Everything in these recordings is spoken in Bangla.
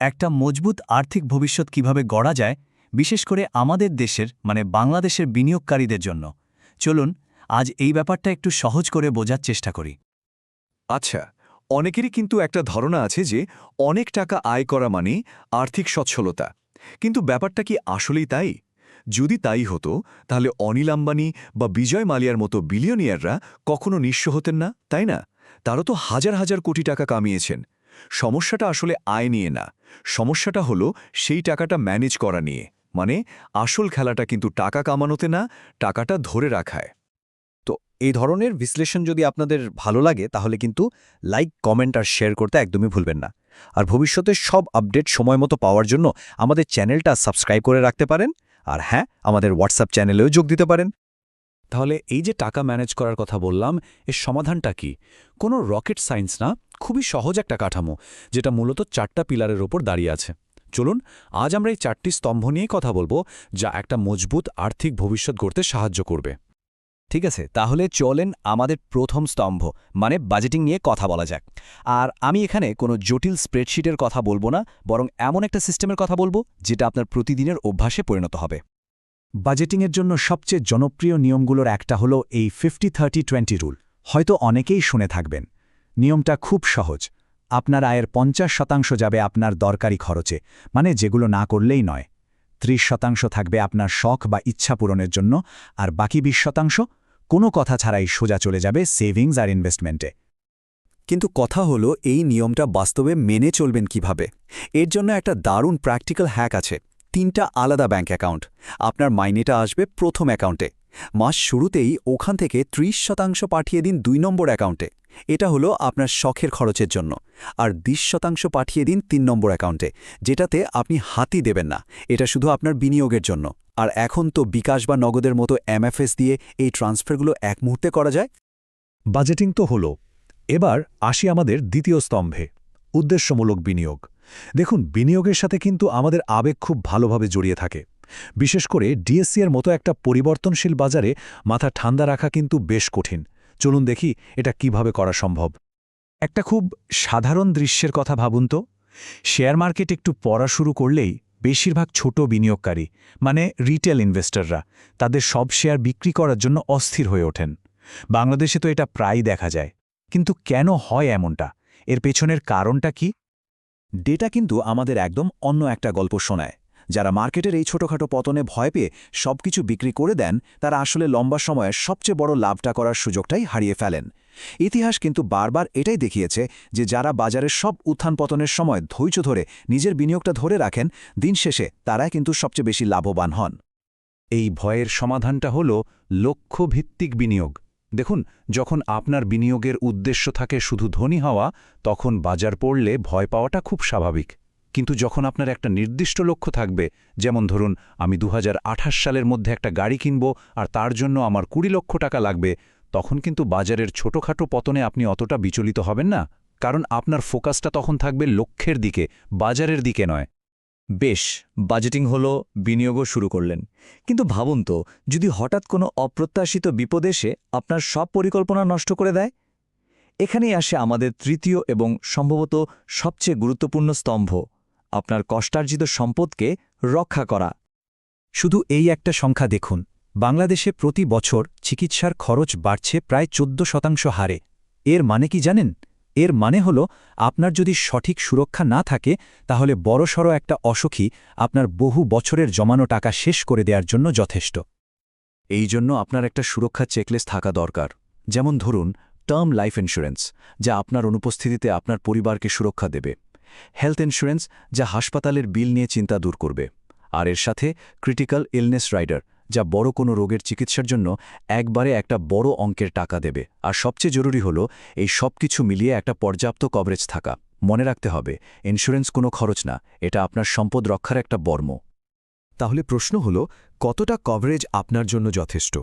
একটা মজবুত আর্থিক ভবিষ্যৎ কীভাবে গড়া যায়, বিশেষ করে আমাদের দেশের মানে বাংলাদেশের বিনিয়োগকারীদের জন্য। চলুন, আজ এই ব্যাপারটা একটু সহজ করে বোঝার চেষ্টা করি। আচ্ছা অনেকেরই কিন্তু একটা ধারণা আছে যে, অনেক টাকা আয় করা মানে আর্থিক সচ্ছলতা। কিন্তু ব্যাপারটা কি আসলেই তাই? যদি তাই হতো, তাহলে অনিল আম্বানি বা বিজয় মালিয়ার মতো বিলিয়নিয়াররা কখনো নিঃস্ব হতেন না, তাই না? তারা তো হাজার হাজার কোটি টাকা কামিয়েছেন। সমস্যাটা আসলে আয় নিয়ে না। সমস্যাটা হলো সেই টাকাটা ম্যানেজ করা নিয়ে। মানে আসল খেলাটা কিন্তু টাকা কামানোতে না, টাকাটা ধরে রাখায়। তো এই ধরনের বিশ্লেষণ যদি আপনাদের ভালো লাগে, তাহলে কিন্তু লাইক, কমেন্ট আর শেয়ার করতে একদমই ভুলবেন না। আর ভবিষ্যতে সব আপডেট সময় মতো পাওয়ার জন্য আমাদের চ্যানেলটা সাবস্ক্রাইব করে রাখতে পারেন। আর হ্যাঁ আমাদের হোয়াটসঅ্যাপ চ্যানেলেও যোগ দিতে পারেন। তাহলে এই যে টাকা ম্যানেজ করার কথা বললাম, এর সমাধানটা কি? কোনো রকেট সায়েন্স না? খুবই সহজ একটা কাঠামো, যেটা মূলত চারটা পিলারের ওপর দাঁড়িয়ে আছে। চলুন, আজ আমরা এই চারটি স্তম্ভ নিয়েই কথা বলব, যা একটা মজবুত আর্থিক ভবিষ্যৎ গড়তে সাহায্য করবে। ঠিক আছে, তাহলে চলেন আমাদের প্রথম স্তম্ভ মানে বাজেটিং নিয়ে কথা বলা যাক। আর আমি এখানে কোনো জটিল স্প্রেডশিটের কথা বলব না, বরং এমন একটা সিস্টেমের কথা বলব, যেটা আপনার প্রতিদিনের অভ্যাসে পরিণত হবে। বাজেটিংয়ের জন্য সবচেয়ে জনপ্রিয় নিয়মগুলোর একটা হলো এই ফিফটি থার্টি টোয়েন্টি রুল হয়তো অনেকেই শুনে থাকবেন, নিয়মটা খুব সহজ। আপনার আয়ের পঞ্চাশ শতাংশ যাবে আপনার দরকারি খরচে মানে যেগুলো না করলেই নয়। ত্রিশ শতাংশ থাকবে আপনার শখ বা ইচ্ছা পূরণের জন্য, আর বাকি বিশ শতাংশ কোনো কথা ছাড়াই সোজা চলে যাবে সেভিংস আর ইনভেস্টমেন্টে। কিন্তু কথা হলো, এই নিয়মটা বাস্তবে মেনে চলবেন কীভাবে? এর জন্য একটা দারুণ প্র্যাকটিক্যাল হ্যাক আছে। তিনটা আলাদা ব্যাঙ্ক অ্যাকাউন্ট। আপনার মাইনেটা আসবে প্রথম অ্যাকাউন্টে। মাস শুরুতেই ওখান থেকে ৩০ শতাংশ পাঠিয়ে দিন দুই নম্বর অ্যাকাউন্টে। এটা হলো আপনার শখের খরচের জন্য। আর ২০ শতাংশ পাঠিয়ে দিন তিন নম্বর অ্যাকাউন্টে, যেটাতে আপনি হাতি দেবেন না। এটা শুধু আপনার বিনিয়োগের জন্য। আর এখন তো বিকাশ বা নগদের মতো এমএফএস দিয়ে এই ট্রান্সফারগুলো এক মুহূর্তে করা যায়। বাজেটিং তো হলো। এবার আসি আমাদের দ্বিতীয় স্তম্ভে, উদ্দেশ্যমূলক বিনিয়োগ। দেখুন, বিনিয়োগের সাথে কিন্তু আমাদের আবেগ খুব ভালোভাবে জড়িয়ে থাকে। বিশেষ করে ডিএসসি এর মতো একটা পরিবর্তনশীল বাজারে মাথা ঠান্ডা রাখা কিন্তু বেশ কঠিন। চলুন দেখি এটা কীভাবে করা সম্ভব। একটা খুব সাধারণ দৃশ্যের কথা ভাবুন তো। শেয়ার মার্কেট একটু পড়া শুরু করলেই বেশিরভাগ ছোট বিনিয়োগকারী মানে রিটেল ইনভেস্টররা, তাদের সব শেয়ার বিক্রি করার জন্য অস্থির হয়ে ওঠেন। বাংলাদেশে তো এটা প্রায়ই দেখা যায়। কিন্তু কেন হয় এমনটা? এর পেছনের কারণটা কি? ডেটা কিন্তু আমাদের একদম অন্য একটা গল্প শোনায়। যারা মার্কেটের এই ছোটখাটো পতনে ভয় পেয়ে সবকিছু বিক্রি করে দেন, তারা আসলে লম্বা সময়ে সবচেয়ে বড় লাভটা করার সুযোগটাই হারিয়ে ফেলেন। ইতিহাস কিন্তু বারবার এটাই দেখিয়েছে যে যারা বাজারের সব উত্থান পতনের সময় ধৈর্য ধরে নিজের বিনিয়োগটা ধরে রাখেন, দিন শেষে তারাই কিন্তু সবচেয়ে বেশি লাভবান হন। এই ভয়ের সমাধানটা হল লক্ষ্যভিত্তিক বিনিয়োগ। দেখুন, যখন আপনার বিনিয়োগের উদ্দেশ্য থাকে শুধু ধনী হওয়া, তখন বাজার পড়লে ভয় পাওয়াটা খুব স্বাভাবিক। কিন্তু যখন আপনার একটা নির্দিষ্ট লক্ষ্য থাকবে, যেমন ধরুন, আমি দু হাজার আঠাশ সালের মধ্যে একটা গাড়ি কিনব আর তার জন্য আমার কুড়ি লক্ষ টাকা লাগবে, তখন কিন্তু বাজারের ছোটখাটো পতনে আপনি অতটা বিচলিত হবেন না। কারণ আপনার ফোকাসটা তখন থাকবে লক্ষ্যের দিকে, বাজারের দিকে নয়। বেশ বাজেটিং হলো, বিনিয়োগও শুরু করলেন। কিন্তু ভাবুন তো, যদি হঠাৎ কোনো অপ্রত্যাশিত বিপদ এসে আপনার সব পরিকল্পনা নষ্ট করে দেয়? এখানেই আসে আমাদের তৃতীয় এবং সম্ভবত সবচেয়ে গুরুত্বপূর্ণ স্তম্ভ, আপনার কষ্টার্জিত সম্পদকে রক্ষা করা। শুধু এই একটা সংখ্যা দেখুন, বাংলাদেশে প্রতি বছর চিকিৎসার খরচ বাড়ছে প্রায় চোদ্দ শতাংশ হারে। এর মানে কি জানেন? এর মানে হল, আপনার যদি সঠিক সুরক্ষা না থাকে, তাহলে বড়সড় একটা অসুখী আপনার বহু বছরের জমানো টাকা শেষ করে দেওয়ার জন্য যথেষ্ট। এই জন্য আপনার একটা সুরক্ষা চেকলিস্ট থাকা দরকার। যেমন ধরুন, টার্ম লাইফ ইন্স্যুরেন্স, যা আপনার অনুপস্থিতিতে আপনার পরিবারকে সুরক্ষা দেবে। হেলথ ইন্স্যুরেন্স, যা হাসপাতালের বিল নিয়ে চিন্তা দূর করবে। আর এর সাথে ক্রিটিক্যাল ইলনেস রাইডার যা বড় কোনো রোগের চিকিৎসার জন্য একবারে একটা বড় অঙ্কের টাকা দেবে। আর সবচেয়ে জরুরি হল, এই সব কিছু মিলিয়ে একটা পর্যাপ্ত কভারেজ থাকা। মনে রাখতে হবে ইন্স্যুরেন্স কোনো খরচ না, এটা আপনার সম্পদ রক্ষার একটা বর্ম। তাহলে প্রশ্ন হল, কতটা কভারেজ আপনার জন্য যথেষ্ট?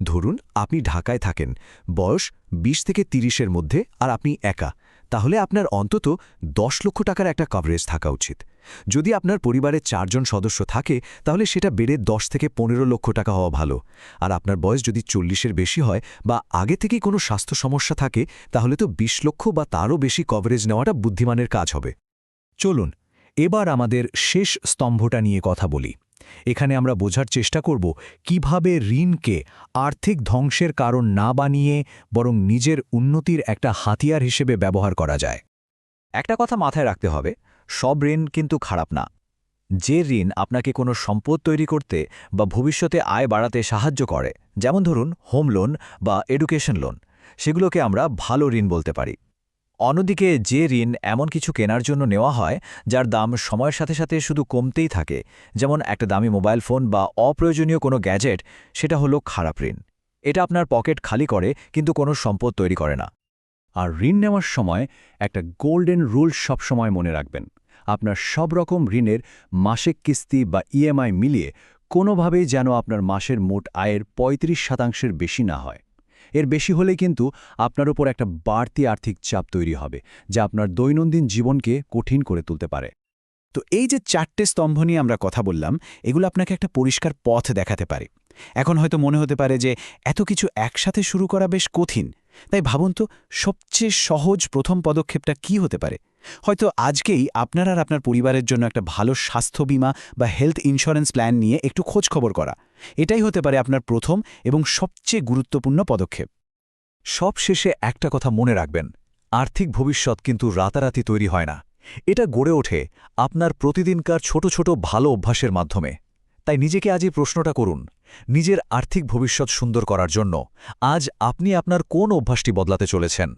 ধরুন, আপনি ঢাকায় থাকেন, বয়স ২০ থেকে ৩০এর মধ্যে, আর আপনি একা। তাহলে আপনার অন্তত দশ লক্ষ টাকার একটা কভারেজ থাকা উচিত। যদি আপনার পরিবারে চারজন সদস্য থাকে, তাহলে সেটা বেড়ে দশ থেকে পনেরো লক্ষ টাকা হওয়া ভালো। আর আপনার বয়স যদি চল্লিশের বেশি হয় বা আগে থেকেই কোনো স্বাস্থ্য সমস্যা থাকে, তাহলে তো ২০ লক্ষ বা তারও বেশি কভারেজ নেওয়াটা বুদ্ধিমানের কাজ হবে। চলুন, এবার আমাদের শেষ স্তম্ভটা নিয়ে কথা বলি। এখানে আমরা বোঝার চেষ্টা করব কীভাবে ঋণকে আর্থিক ধ্বংসের কারণ না বানিয়ে বরং নিজের উন্নতির একটা হাতিয়ার হিসেবে ব্যবহার করা যায়। একটা কথা মাথায় রাখতে হবে, সব ঋণ কিন্তু খারাপ না। যে ঋণ আপনাকে কোনো সম্পদ তৈরি করতে বা ভবিষ্যতে আয় বাড়াতে সাহায্য করে, যেমন ধরুন হোম লোন বা এডুকেশন লোন, সেগুলোকে আমরা ভালো ঋণ বলতে পারি। অন্যদিকে যে ঋণ এমন কিছু কেনার জন্য নেওয়া হয়, যার দাম সময়ের সাথে সাথে শুধু কমতেই থাকে, যেমন একটা দামি মোবাইল ফোন বা অপ্রয়োজনীয় কোনো গ্যাজেট, সেটা হলো খারাপ ঋণ। এটা আপনার পকেট খালি করে, কিন্তু কোনো সম্পদ তৈরি করে না। আর ঋণ নেওয়ার সময় একটা গোল্ডেন রুল সবসময় মনে রাখবেন, আপনার সব রকম ঋণের মাসিক কিস্তি বা ইএমআই মিলিয়ে কোনোভাবেই যেন আপনার মাসের মোট আয়ের ৩৫ শতাংশের বেশি না হয়। এর বেশি হলে কিন্তু আপনার উপর একটা বাড়তি আর্থিক চাপ তৈরি হবে, যা আপনার দৈনন্দিন জীবনকে কঠিন করে তুলতে পারে। তো এই যে চারটে স্তম্ভ নিয়ে আমরা কথা বললাম, এগুলো আপনাকে একটা পরিষ্কার পথ দেখাতে পারে। এখন হয়তো মনে হতে পারে যে এত কিছু একসাথে শুরু করা বেশ কঠিন তাই ভাবুন তো, সবচেয়ে সহজ প্রথম পদক্ষেপটা কি হতে পারে? হয়তো আজকেই আপনার আর আপনার পরিবারের জন্য একটা ভালো স্বাস্থ্য বীমা বা হেলথ ইন্স্যুরেন্স প্ল্যান নিয়ে একটু খোঁজ খবর করা। এটাই হতে পারে আপনার প্রথম এবং সবচেয়ে গুরুত্বপূর্ণ পদক্ষেপ। সব শেষে একটা কথা মনে রাখবেন, আর্থিক ভবিষ্যৎ কিন্তু রাতারাতি তৈরি হয় না। এটা গড়ে ওঠে আপনার প্রতিদিনকার ছোট ছোট ভালো অভ্যাসের মাধ্যমে। তাই নিজেকে আজ এই প্রশ্নটা করুন নিজের আর্থিক ভবিষ্যৎ সুন্দর করার জন্য আজ আপনি আপনার কোন অভ্যাসটি বদলাতে চলেছেন?